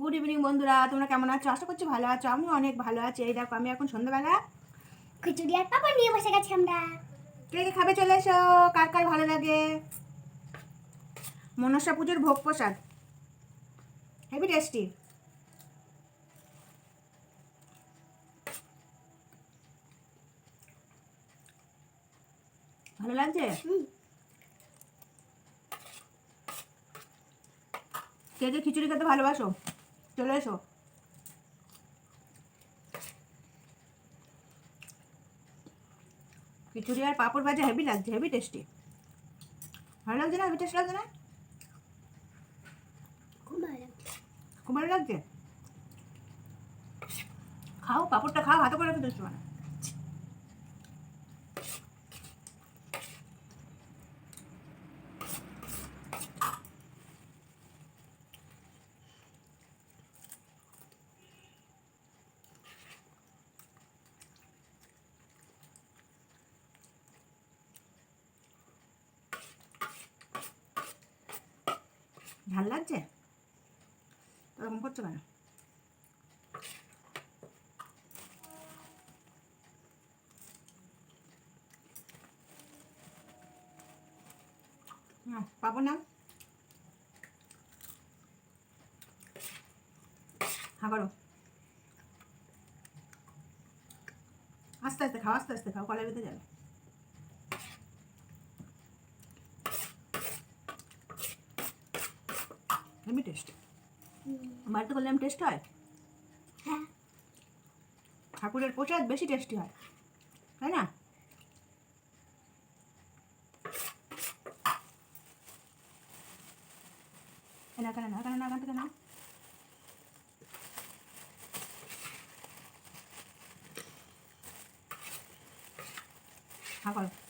Good evening বন্ধুরা। তোমরা কেমন আছো? আশা করছি ভালো আছো। আমি অনেক ভালো আছি। এই দেখো আমি এখন সন্ধ্যাবেলা খিচুড়ি আর পাপড় নিয়ে বসে গেছি আমরা। কে কে খাবে চলে এসো। কার কার ভালো লাগে? মনসা পুজোর ভোগ প্রসাদ। হেভি টেস্টি ভালো লাগছে? কে কে খিচুড়ি খেতে ভালোবাসো? চলে এসো খিচুড়ি আর পাঁপড় ভাজা হেভি লাগছে হেভি টেস্টি ভালো লাগছে না? হেভি টেস্ট লাগছে না? খুব ভালো লাগছে। খুব ভালো লাগছে? খাও পাঁপড়টা খাও হাতে করে রেখে দিচ্ছ মানে ঝাল লাগছে? ওরকম করছ কেন? পাবো না। হ্যাঁ করো। আস্তে আস্তে খাও, আস্তে আস্তে খাও, কলের ভিতরে যাবে। এমনি টেস্ট বাড়িতে করলে এমনি টেস্ট হয়? হ্যাঁ। ঠাকুরের প্রসাদ বেশি টেস্টি হয় তাই না? না কেন না কেন না কেন না হ্যাঁ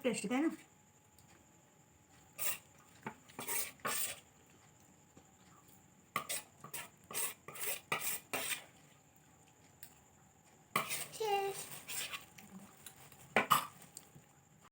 করো খুব টেস্টি তাই না